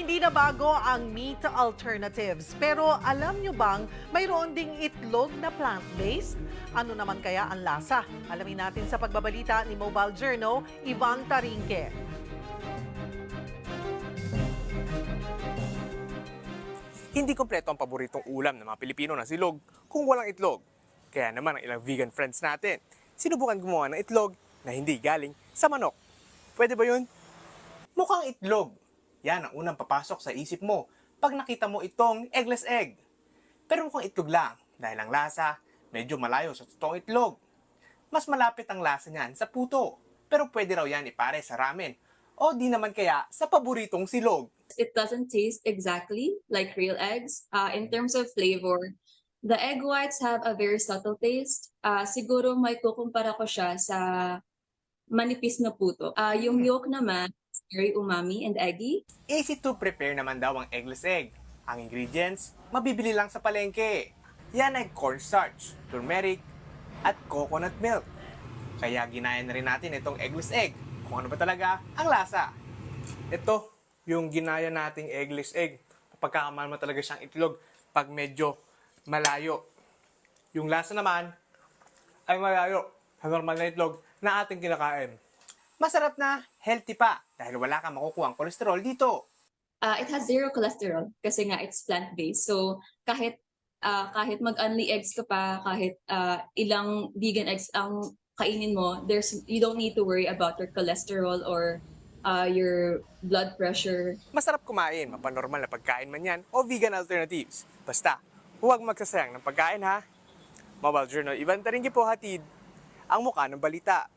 Hindi na bago ang meat alternatives. Pero alam nyo bang mayroon ding itlog na plant-based? Ano naman kaya ang lasa? Alamin natin sa pagbabalita ni Mobile Journal, Ivan Tarinque. Hindi kompleto ang paboritong ulam ng mga Pilipino na silog kung walang itlog. Kaya naman ang ilang vegan friends natin, sinubukan gumawa ng itlog na hindi galing sa manok. Pwede ba yun? Mukhang itlog. Yan ang unang papasok sa isip mo pag nakita mo itong eggless egg. Pero mukhang itlog lang dahil ang lasa medyo malayo sa totoong itlog. Mas malapit ang lasa niyan sa puto. Pero pwede raw yan ipare sa ramen o di naman kaya sa paboritong silog. it doesn't taste exactly like real eggs. Uh, in terms of flavor, the egg whites have a very subtle taste. Uh, siguro may kukumpara ko siya sa manipis na puto. Uh, yung yolk naman, very umami and eggy. Easy to prepare naman daw ang eggless egg. Ang ingredients, mabibili lang sa palengke. Yan ay cornstarch, turmeric, at coconut milk. Kaya ginaya na rin natin itong eggless egg. Kung ano ba talaga ang lasa. Ito, yung ginaya nating eggless egg. Pagkakamal mo talaga siyang itlog pag medyo malayo. Yung lasa naman ay malayo sa normal na itlog na ating kinakain. Masarap na, healthy pa dahil wala kang makukuha kolesterol dito. Uh, it has zero cholesterol kasi nga it's plant-based. So kahit uh, kahit mag-only eggs ka pa, kahit uh, ilang vegan eggs ang kainin mo, there's you don't need to worry about your cholesterol or uh, your blood pressure. Masarap kumain, mapanormal na pagkain man yan o vegan alternatives. Basta, huwag magsasayang ng pagkain ha. Mobile Journal, Ivan Taringi po hatid ang mukha ng balita.